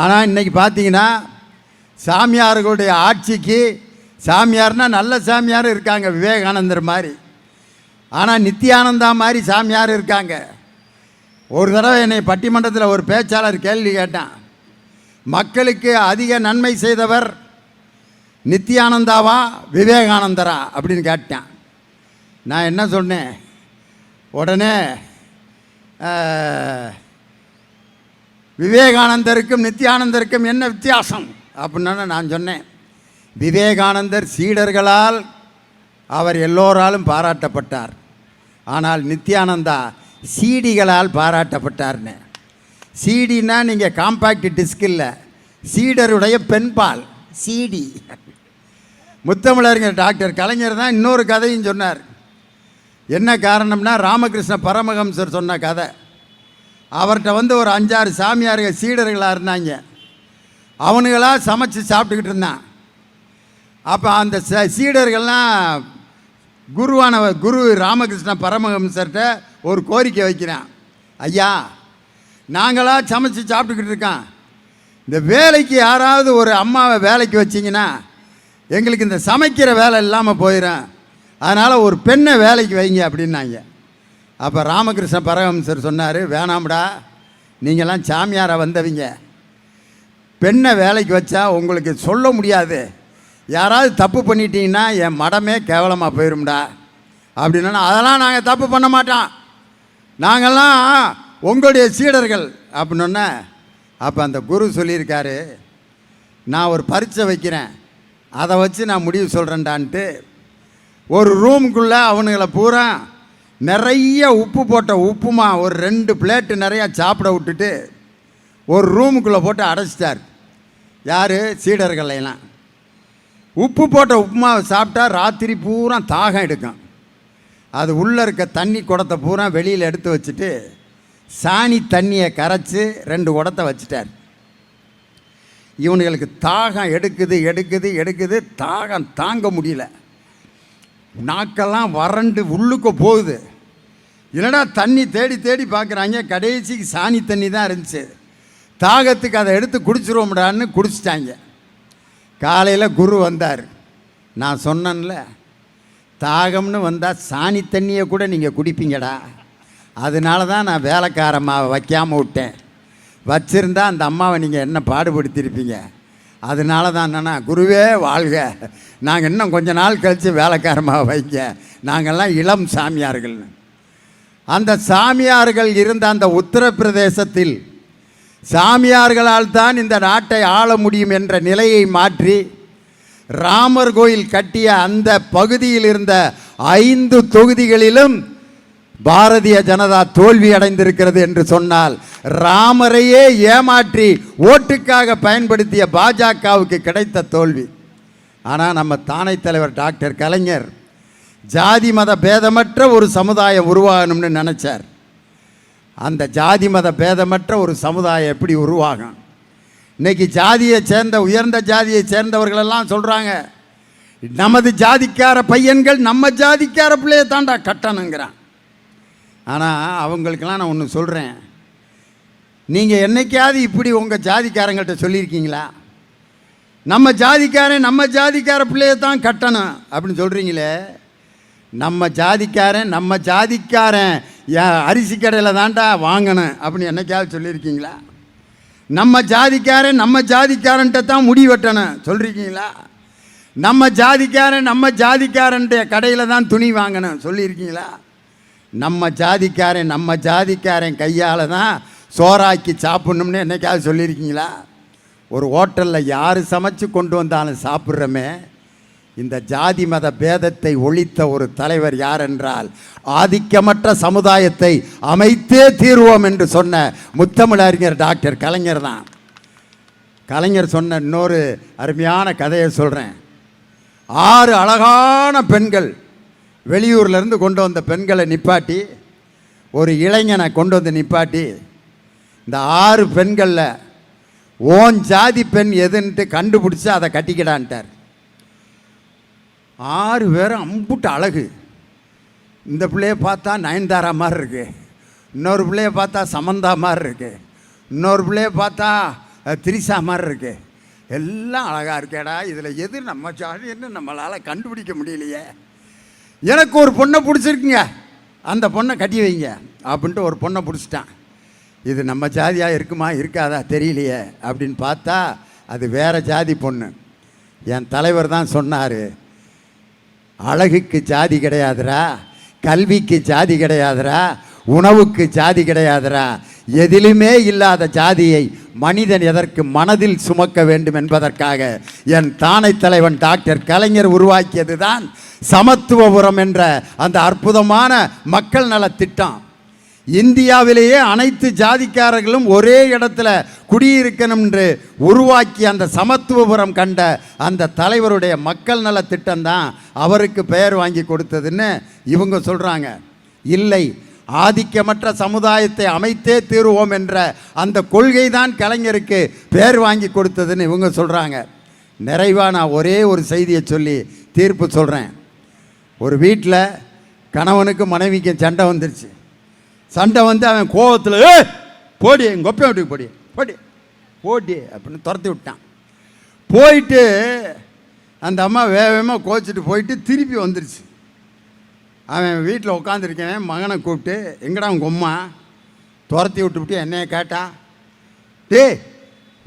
ஆனால் இன்னைக்கு பார்த்தீங்கன்னா சாமியார்களுடைய ஆட்சிக்கு சாமியார்னால் நல்ல சாமியாரும் இருக்காங்க விவேகானந்தர் மாதிரி. ஆனால் நித்யானந்தா மாதிரி சாமியார் இருக்காங்க. ஒரு தடவை என்னை பட்டிமன்றத்தில் ஒரு பேச்சாளர் கேள்வி கேட்டான். மக்களுக்கு அதிக நன்மை செய்தவர் நித்யானந்தாவா விவேகானந்தரா அப்படின்னு கேட்டான். நான் என்ன சொன்னேன்? உடனே விவேகானந்தருக்கும் நித்யானந்தருக்கும் என்ன வித்தியாசம்? அப்படின்னு நான் சொன்னேன். விவேகானந்தர் சீடர்களால் அவர் எல்லோராலும் பாராட்டப்பட்டார். ஆனால் நித்யானந்தா சீடிகளால் பாராட்டப்பட்டார்னு. சீடினா நீங்கள் காம்பாக்ட் டிஸ்க் இல்லை. சீடருடைய பெண்பால். சீடி. முத்தமிழருங்க டாக்டர் கலைஞர் தான் இன்னொரு கதையும் சொன்னார். என்ன காரணம்னா ராமகிருஷ்ண பரமஹம்சர் சொன்ன கதை. அவர்கிட்ட வந்து ஒரு அஞ்சாறு சாமியார்கள் சீடர்களாக இருந்தாங்க. அவனுங்களாக சமைச்சு சாப்பிட்டுக்கிட்டு இருந்தான். அப்போ அந்த ச- சீடர்கள்லாம் குருவானவ குரு ராமகிருஷ்ண பரமஹம்சர்கிட்ட ஒரு கோரிக்கை வைக்கிறான். ஐயா நாங்களாக சமைச்சு சாப்பிட்டுக்கிட்டு இருக்கோம். இந்த வேலைக்கு யாராவது ஒரு அம்மாவை வேலைக்கு வச்சிங்கன்னா எங்களுக்கு இந்த சமைக்கிற வேலை இல்லாமல் போயிடும் அதனால் ஒரு பெண்ணை வேலைக்கு வைங்க அப்படின்னாங்க. அப்போ ராமகிருஷ்ண பரமஹம்சர் சொன்னார் வேணாம்டா நீங்கள்லாம் சாமியாரை வந்தவங்க. பெண்ணை வேலைக்கு வச்சா உங்களுக்கு சொல்ல முடியாது. யாராவது தப்பு பண்ணிட்டீங்கன்னா என் மடமே கேவலமாக போயிரும்டா. அப்படின்னா அதெல்லாம் நாங்கள் தப்பு பண்ண மாட்டோம். நாங்கள்லாம் உங்களுடைய சீடர்கள். அப்படின்னொன்னே அப்போ அந்த குரு சொல்லியிருக்காரு நான் ஒரு பரீட்சை வைக்கிறேன். அதை வச்சு நான் முடிவு சொல்கிறேன்டான்ட்டு ஒரு ரூமுக்குள்ளே அவனுங்களை பூரா நிறைய உப்பு போட்ட உப்புமா ஒரு ரெண்டு பிளேட்டு நிறையா சாப்பிட விட்டுட்டு ஒரு ரூமுக்குள்ளே போட்டு அடைச்சிட்டார். யார்? சீடர்களையெல்லாம் உப்பு போட்ட உப்புமாவை சாப்பிட்டா ராத்திரி பூரா தாகம் எடுக்கும். அது உள்ளே இருக்க தண்ணி குடத்தை பூரா வெளியில் எடுத்து வச்சுட்டு சாணி தண்ணியை கரைச்சி ரெண்டு குடத்தை வச்சிட்டார். இவனுங்களுக்கு தாகம் எடுக்குது எடுக்குது எடுக்குது தாகம் தாங்க முடியல. நாக்கெல்லாம் வறண்டு உள்ளுக்க போகுது. என்னடா தண்ணி தேடி தேடி பார்க்குறாங்க? கடைசிக்கு சாணி தண்ணி தான் இருந்துச்சு. தாகத்துக்கு அதை எடுத்து குடிச்சிருவோம்டான்னு குடிச்சிட்டாங்க. காலையில் குரு வந்தார். நான் சொன்னேன்ல தாகம்னு வந்தால் சாணி தண்ணியை கூட நீங்கள் குடிப்பீங்கடா. அதனால தான் நான் வேலைக்காரமாக வைக்காமல் விட்டேன். வச்சுருந்தா அந்த அம்மாவை நீங்கள் என்ன பாடுபடுத்தியிருப்பீங்க? அதனால தான் என்னன்னா குருவே வாழ்க. நாங்கள் இன்னும் கொஞ்ச நாள் கழித்து வேலைக்காரமாக வைங்க. நாங்கள்லாம் இளம் சாமியார்கள்னு அந்த சாமியார்கள் இருந்த அந்த உத்தரப்பிரதேசத்தில் சாமியார்களால் தான் இந்த நாட்டை ஆள முடியும் என்ற நிலையை மாற்றி ராமர் கோயில் கட்டிய அந்த பகுதியில் இருந்த ஐந்து தொகுதிகளிலும் பாரதிய ஜனதா தோல்வி அடைந்திருக்கிறது என்று சொன்னால் ராமரையே ஏமாற்றி ஓட்டுக்காக பயன்படுத்திய பாஜகவுக்கு கிடைத்த தோல்வி. ஆனால் நம்ம தானை தலைவர் டாக்டர் கலைஞர் ஜாதி மத பேதமற்ற ஒரு சமுதாயம் உருவாகணும்னு நினச்சார். அந்த ஜாதி மத பேதமற்ற ஒரு சமுதாயம் எப்படி உருவாகும்? இன்றைக்கி ஜாதியை சேர்ந்த உயர்ந்த ஜாதியை சேர்ந்தவர்களெல்லாம் சொல்கிறாங்க நமது ஜாதிக்கார பையன்கள் நம்ம ஜாதிக்கார பிள்ளையை தாண்டா கட்டணுங்கிறான். ஆனால் அவங்களுக்கெல்லாம் நான் ஒன்று சொல்கிறேன் நீங்கள் என்னைக்காவது இப்படி உங்கள் ஜாதிக்காரங்கள்ட்ட சொல்லியிருக்கீங்களா? நம்ம ஜாதிக்காரன் நம்ம ஜாதிக்கார பிள்ளைய தான் கட்டணும். அப்படின்னு சொல்கிறீங்களே நம்ம ஜாதிக்காரன் நம்ம ஜாதிக்காரன் யா- அரிசி கடையில் தான்டா வாங்கணும் அப்படின்னு என்னைக்காவது சொல்லியிருக்கீங்களா? நம்ம ஜாதிக்காரன் நம்ம ஜாதிக்காரன்ட்ட தான் முடி வெட்டணும். சொல்லியிருக்கீங்களா நம்ம ஜாதிக்காரன் நம்ம ஜாதிக்காரன்ட்ட கடையில் தான் துணி வாங்கணும். சொல்லியிருக்கீங்களா? நம்ம ஜாதிக்காரன் நம்ம ஜாதிக்காரன் கையால் தான் சோறாக்கி சாப்பிட்ணும்னு என்னைக்காவது சொல்லியிருக்கீங்களா? ஒரு ஹோட்டலில் யார் சமைச்சு கொண்டு வந்தாலும் சாப்பிட்றோமே இந்த ஜாதி மத பேதத்தை ஒழித்த ஒரு தலைவர் யார் என்றால் ஆதிக்கமற்ற சமுதாயத்தை அமைத்தே தீர்வோம் என்று சொன்ன முத்தமிழறிஞர் டாக்டர் கலைஞர் தான். கலைஞர் சொன்ன இன்னொரு அருமையான கதையை சொல்கிறேன் ஆறு அழகான பெண்கள் வெளியூர்லேருந்து கொண்டு வந்த பெண்களை நிப்பாட்டி ஒரு இளைஞனை கொண்டு வந்து நிப்பாட்டி இந்த ஆறு பெண்களில் ஓன் ஜாதி பெண் எதுன்ட்டு கண்டுபிடிச்சி அதை கட்டிக்கிடான்ட்டார். ஆறு பேரும் அம்புட்டு அழகு. இந்த பிள்ளைய பார்த்தா நயன்தாரா மாதிரி இருக்கு. இன்னொரு பிள்ளைய பார்த்தா சமந்தா மாதிரி இருக்கு. இன்னொரு பிள்ளைய பார்த்தா திரிசா மாதிரி இருக்கு. எல்லாம் அழகாக இருக்கேடா. இதில் எது நம்ம ஜாதின்னு நம்மளால் கண்டுபிடிக்க முடியலையே. எனக்கு ஒரு பொண்ணை பிடிச்சிருக்குங்க. அந்த பொண்ணை கட்டி வைங்க. அப்படின்ட்டு ஒரு பொண்ணை பிடிச்சிட்டான். இது நம்ம ஜாதியாக இருக்குமா இருக்காதா தெரியலையே அப்படின்னு பார்த்தா அது வேற ஜாதி பொண்ணு. என் தலைவர் தான் சொன்னார் அழகுக்கு ஜாதி கிடையாதுரா கல்விக்கு ஜாதி கிடையாதுரா உணவுக்கு ஜாதி கிடையாதுரா எதிலுமே இல்லாத ஜாதியை மனிதன் எதற்கு மனதில் சுமக்க வேண்டும் என்பதற்காக என் தானை தலைவன் டாக்டர் கலைஞர் உருவாக்கியது தான் சமத்துவபுரம் என்ற அந்த அற்புதமான மக்கள் நலத் திட்டம். இந்தியாவிலேயே அனைத்து ஜாதிக்காரர்களும் ஒரே இடத்துல குடியிருக்கணும் என்று உருவாக்கி அந்த சமத்துவபுரம் கண்ட அந்த தலைவருடைய மக்கள் நல திட்டம்தான் அவருக்கு பெயர் வாங்கி கொடுத்ததுன்னு இவங்க சொல்கிறாங்க இல்லை ஆதிக்கமற்ற சமுதாயத்தை அமைத்தே தீருவோம் என்ற அந்த கொள்கை தான் கலைஞருக்கு பெயர் வாங்கி கொடுத்ததுன்னு இவங்க சொல்கிறாங்க நிறைவாக நான் ஒரே ஒரு செய்தியை சொல்லி தீர்ப்பு சொல்கிறேன் ஒரு வீட்டில் கணவனுக்கு மனைவிக்கு சண்டை வந்துருச்சு. சண்டை வந்து அவன் கோவத்தில் ஏ போடி எங்கள் ஒப்பை வீட்டுக்கு போடி போடி போடி அப்படின்னு துரத்தி விட்டான். போயிட்டு அந்த அம்மா வேக வேகமாக கோச்சிட்டு போயிட்டு திருப்பி வந்துருச்சு. அவன் வீட்டில் உட்காந்துருக்கேன் மகனை கூப்பிட்டு எங்கடா உங்கள் அம்மா? துரத்தி விட்டுவிட்டு என்னைய கேட்டா டே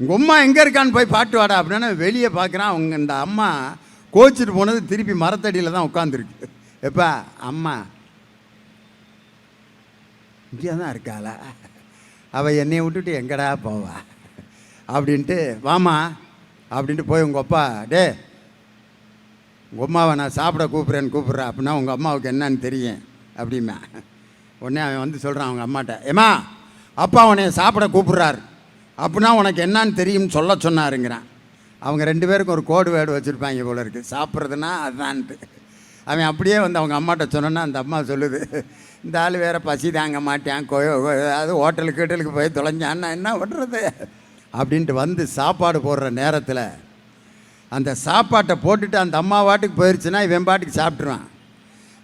உங்கள் அம்மா எங்கே இருக்கான்னு போய் பாட்டு வாடா அப்படின்னு வெளியே பார்க்குறான் அவங்க இந்த அம்மா கோச்சிட்டு போனது திருப்பி மரத்தடியில் தான் உட்காந்துருக்கு எப்பா அம்மா இங்கே தான் இருக்காளா? அவள் என்னையை விட்டுட்டு எங்கடா போவா? அப்படின்ட்டு வாமா அப்படின்ட்டு போய் உங்கள் அப்பா டே உங்கள் அம்மாவை நான் சாப்பிட கூப்பிட்றேன்னு கூப்பிட்றேன் அப்படின்னா உங்கள் அம்மாவுக்கு என்னன்னு தெரியும் அப்படிமா உடனே அவன் வந்து சொல்கிறான் அவங்க அம்மாட்ட ஏம்மா அப்பா உன்னைய சாப்பிட கூப்பிட்றாரு அப்படின்னா உனக்கு என்னன்னு தெரியும்னு சொல்ல சொன்னாருங்கிறான். அவங்க ரெண்டு பேருக்கும் ஒரு கோடு வேடு வச்சுருப்பாங்க போல இருக்குது சாப்பிட்றதுனா அதுதான்ட்டு அவன் அப்படியே வந்து அவங்க அம்மாட்ட சொன்னோன்னா அந்த அம்மா சொல்லுது இந்த ஆள் வேறு பசி தாங்க மாட்டேன் கோ அதாவது ஹோட்டலுக்கு ஹோட்டலுக்கு போய் தொலைஞ்சான்னா என்ன பண்ணுறது அப்படின்ட்டு வந்து சாப்பாடு போடுற நேரத்தில் அந்த சாப்பாட்டை போட்டுட்டு அந்த அம்மா வாட்டுக்கு போயிடுச்சுன்னா இவன் பாட்டுக்கு சாப்பிட்ருவான்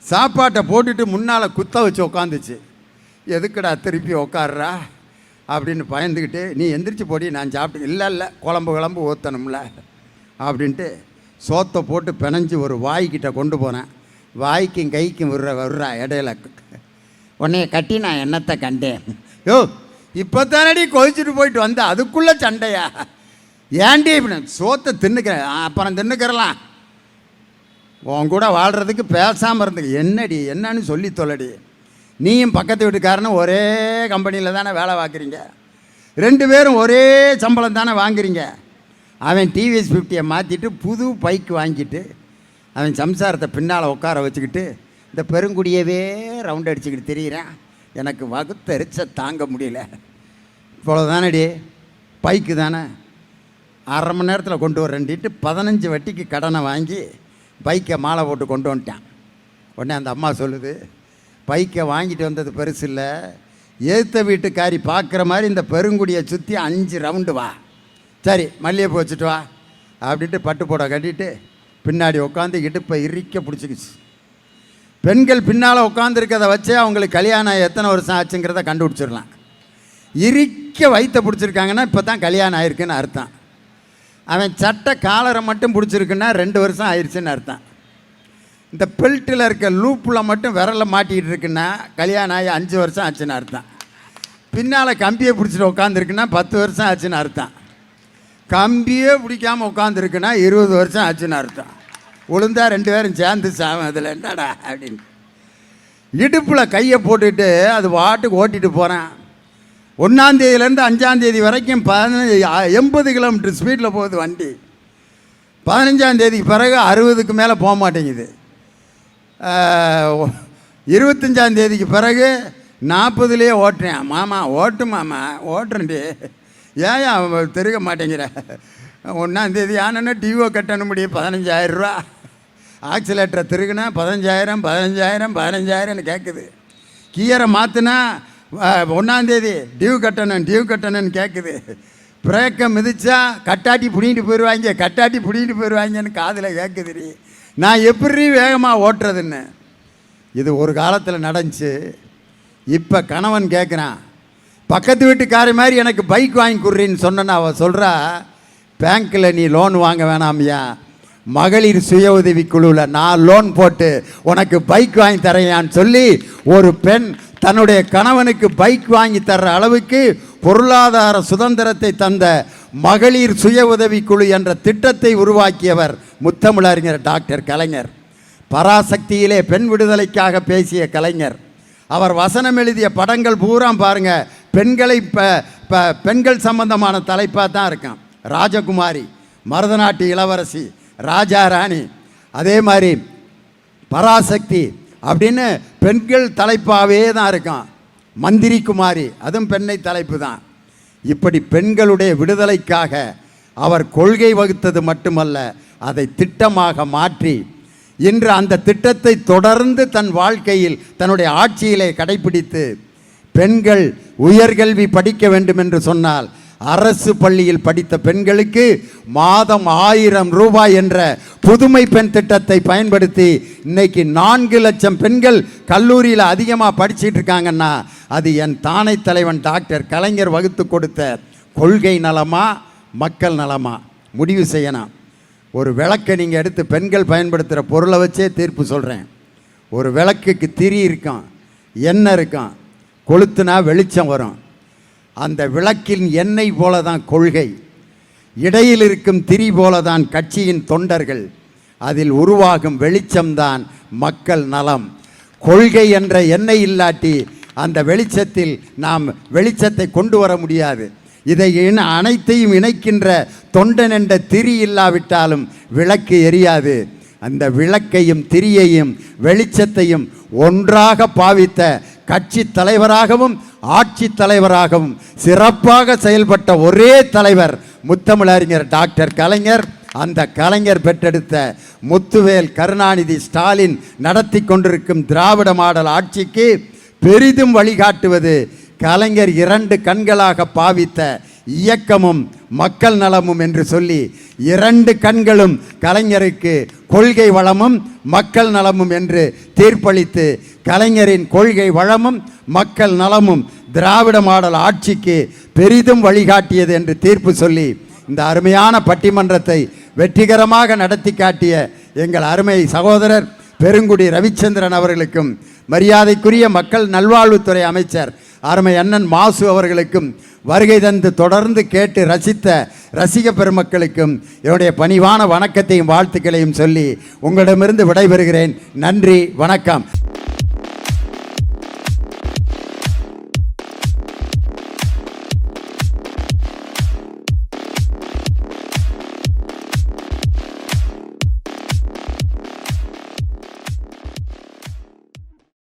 சாப்பாட்டை போட்டுட்டு முன்னால் குத்த வச்சு உக்காந்துச்சு. எதுக்குடா திருப்பி உக்காடுறா அப்படின்னு பயந்துக்கிட்டு நீ எந்திரிச்சு போடி நான் சாப்பிட்டு இல்லை இல்லை குழம்பு குழம்பு ஊற்றணும்ல அப்படின்ட்டு சோத்தை போட்டு பிணைஞ்சு ஒரு வாய்க்கிட்ட கொண்டு போனேன். வாய்க்கும் கைக்கும் விடுற விடுறா இடையில. உன்னைய கட்டி நான் என்னத்தை கண்டேன்? யோ இப்போ தானடி கொதிச்சுட்டு போயிட்டு வந்த அதுக்குள்ளே சண்டையா? ஏன்டி இப்படி சோத்தை தின்னுக்கிறேன் அப்புறம் தின்னுக்கிறலாம். உன் கூட வாழ்கிறதுக்கு பேசாமல் இருந்துக்கு. என்னடி என்னன்னு சொல்லி தொல்லடி நீயும் பக்கத்து வீட்டுக்காரனும் ஒரே கம்பெனியில் தானே வேலை பார்க்குறீங்க? ரெண்டு பேரும் ஒரே சம்பளம் தானே வாங்குறீங்க? அவன் டிவிஎஸ் ஃபிஃப்டியை மாற்றிட்டு புது பைக் வாங்கிட்டு அவன் சம்சாரத்தை பின்னால் உட்கார வச்சுக்கிட்டு இந்த பெருங்குடியவே ரவுண்ட் அடிச்சுக்கிட்டு தெரிகிறேன் எனக்கு வகுத்தரிச்ச தாங்க முடியல. இவ்வளோதானடி பைக்கு தானே? அரை மணி நேரத்தில் கொண்டு வரேன்ட்டு பதினஞ்சு வட்டிக்கு கடனை வாங்கி பைக்கை மாலை போட்டு கொண்டு வந்துட்டான். உடனே அந்த அம்மா சொல்லுது பைக்கை வாங்கிட்டு வந்தது பெருசு இல்லை. ஏத்த வீட்டுக்காரி பார்க்குற மாதிரி இந்த பெருங்குடியை சுற்றி அஞ்சு ரவுண்டு வா. சரி மல்லிகைப்பூ வச்சுட்டு வா. அப்படின்ட்டு பட்டு போட கட்டிட்டு பின்னாடி உட்காந்து இடுப்பை இறுக்க பிடிச்சிக்கிச்சு. பெண்கள் பின்னால் உட்காந்துருக்கதை வச்சே அவங்களுக்கு கல்யாணம் ஆகி எத்தனை வருஷம் ஆச்சுங்கிறத கண்டுபிடிச்சிடலாம். இறுக்க வயிற்ற பிடிச்சிருக்காங்கன்னா இப்போ தான் கல்யாணம் ஆயிருக்குன்னு அர்த்தம். அவன் சட்டை காலரை மட்டும் பிடிச்சிருக்குன்னா ரெண்டு வருஷம் ஆயிடுச்சுன்னு அர்த்தம். இந்த பெல்ட்டில் இருக்க லூப்பில் மட்டும் விரல மாட்டிகிட்டு இருக்குன்னா கல்யாணம் ஆகி அஞ்சு வருஷம் ஆச்சுன்னு அர்த்தம். பின்னால் கம்பியை பிடிச்சிட்டு உட்காந்துருக்குன்னா பத்து வருஷம் ஆச்சுன்னு அர்த்தம். கம்பியே பிடிக்காமல் உட்காந்துருக்குன்னா இருபது வருஷம் ஆச்சுன்னு அர்த்தம். உளுந்தா ரெண்டு பேரும் சேர்ந்து சாவும் அதில் என்னடா அப்படின்னு. இடுப்பில் கையை போட்டுட்டு அது வாட்டுக்கு ஓட்டிட்டு போகிறேன் ஒன்றாந்தேதியிலேருந்து அஞ்சாந்தேதி வரைக்கும் பதினஞ்சு எண்பது கிலோமீட்டர் ஸ்பீடில் போகுது வண்டி. பதினஞ்சாந்தேதிக்கு பிறகு அறுபதுக்கு மேலே போக மாட்டேங்குது. இருபத்தஞ்சாந்தேதிக்கு பிறகு நாற்பதுலேயே ஓட்டுறேன். மாமா ஓட்டு மாமா ஓட்டுறேன்டி. ஏன் அவன் மாட்டேங்கிற. ஒன்றாந்தேதி ஆனால் டிஓ கட்டணும் முடியும் பதினஞ்சாயிரரூவா ஆக்சிலேட்டரை திருகுனா பதினஞ்சாயிரம் பதினஞ்சாயிரம் பதினஞ்சாயிரம்னு கேட்குது கியரை மாற்றினா ஒன்றாந்தேதி டியூ கட்டணும் டியூ கட்டணும்னு கேட்குது பிரேக்கை மிதிச்சா கட்டாட்டி பிடிங்கிட்டு போயிடுவாங்க கட்டாட்டி பிடிங்கிட்டு போயிடுவாங்கன்னு காதில் கேட்குதுடி நான் எப்படி வேகமாக ஓட்டுறதுன்னு. இது ஒரு காலத்தில் நடந்துச்சு. இப்போ கணவன் கேட்குறான் பக்கத்து வீட்டுக்காரி மாதிரி எனக்கு பைக் வாங்கி கொடுறேன்னு சொன்னேன்னு அவள் சொல்கிறா பேங்க்கில் நீ லோன் வாங்க வேணாமியா. மகளிர் சுய உதவி குழுவில் நான் லோன் போட்டு உனக்கு பைக் வாங்கி தரையான்னு சொல்லி ஒரு பெண் தன்னுடைய கணவனுக்கு பைக் வாங்கி தர்ற அளவுக்கு பொருளாதார சுதந்திரத்தை தந்த மகளிர் சுய உதவி குழு என்ற திட்டத்தை உருவாக்கியவர் முத்தமிழறிஞர் டாக்டர் கலைஞர். பராசக்தியிலே பெண் விடுதலைக்காக பேசிய கலைஞர். அவர் வசனம் எழுதிய படங்கள் பூரா பாருங்க. பெண்களை பெண்கள் சம்பந்தமான தலைப்பாக தான் இருக்கான். ராஜகுமாரி மருதநாட்டு இளவரசி ராஜா ராணி. அதே மாதிரி பராசக்தி அப்படின்னு பெண்கள் தலைப்பாகவே தான் இருக்கான். மந்திரி குமாரி அதுவும் பெண்ணை தலைப்பு தான். இப்படி பெண்களுடைய விடுதலைக்காக அவர் கொள்கை வகுத்தது மட்டுமல்ல அதை திட்டமாக மாற்றி இன்று அந்த திட்டத்தை தொடர்ந்து தன் வாழ்க்கையில் தன்னுடைய ஆட்சியிலே கடைபிடித்து பெண்கள் உயர்கல்வி படிக்க வேண்டும் என்று சொன்னால் அரசு பள்ளியில் படித்த பெண்களுக்கு மாதம் ஆயிரம் ரூபாய் என்ற புதுமை பெண் திட்டத்தை பயன்படுத்தி இன்னைக்கு நான்கு லட்சம் பெண்கள் கல்லூரியில் அதிகமாக படிச்சிட்டு இருக்காங்கன்னா அது என் தானை தலைவன் டாக்டர் கலைஞர் வகுத்து கொடுத்த கொள்கை நலமா மக்கள் நலமா? முடிவு செய்யணும் ஒரு விளக்கை நீங்கள் எடுத்து பெண்கள் பயன்படுத்துகிற பொருளை வச்சே தீர்ப்பு சொல்கிறேன் ஒரு விளக்குக்கு திரி இருக்கும் எண்ணெய் இருக்கும் கொளுத்துனா வெளிச்சம் வரும். அந்த விளக்கின் எண்ணெய் போல தான் கொள்கை. இடையில் இருக்கும் திரி போல தான் கட்சியின் தொண்டர்கள். அதில் உருவாகும் வெளிச்சம்தான் மக்கள் நலம். கொள்கை என்ற எண்ணெய் இல்லாட்டி அந்த வெளிச்சத்தில் நாம் வெளிச்சத்தை கொண்டு வர முடியாது. இதை இன அனைத்தையும் இணைக்கின்ற தொண்டன் என்ற திரி இல்லாவிட்டாலும் விளக்கு எரியாது. அந்த விளக்கையும் திரியையும் வெளிச்சத்தையும் ஒன்றாக பாவித்த கட்சி தலைவராகவும் ஆட்சி தலைவராகவும் சிறப்பாக செயல்பட்ட ஒரே தலைவர் முத்தமிழறிஞர் டாக்டர் கலைஞர். அந்த கலைஞர் பெற்றெடுத்த முத்துவேல் கருணாநிதி ஸ்டாலின் நடத்தி கொண்டிருக்கும் திராவிட மாடல் ஆட்சிக்கு பெரிதும் வழிகாட்டுவது கலைஞர் இரண்டு கண்களாக பாவித்த இயக்கமும் மக்கள் நலமும் என்று சொல்லி இரண்டு கண்களும் கலைஞருக்கு கொள்கை வளமும் மக்கள் நலமும் என்று தீர்ப்பளித்து கலைஞரின் கொள்கை வளமும் மக்கள் நலமும் திராவிட மாடல் ஆட்சிக்கு பெரிதும் வழிகாட்டியது என்று தீர்ப்பு சொல்லி இந்த அருமையான பட்டிமன்றத்தை வெற்றிகரமாக நடத்தி காட்டிய எங்கள் அருமை சகோதரர் பெருங்குடி ரவிச்சந்திரன் அவர்களுக்கும் மரியாதைக்குரிய மக்கள் நல்வாழ்வுத்துறை அமைச்சர் அருமை அண்ணன் மாசு அவர்களுக்கும் வருகை தந்து தொடர்ந்து கேட்டு ரசித்த ரசிக பெருமக்களுக்கும் என்னுடைய பணிவான வணக்கத்தையும் வாழ்த்துக்களையும் சொல்லி உங்களிடமிருந்து விடைபெறுகிறேன். நன்றி வணக்கம்.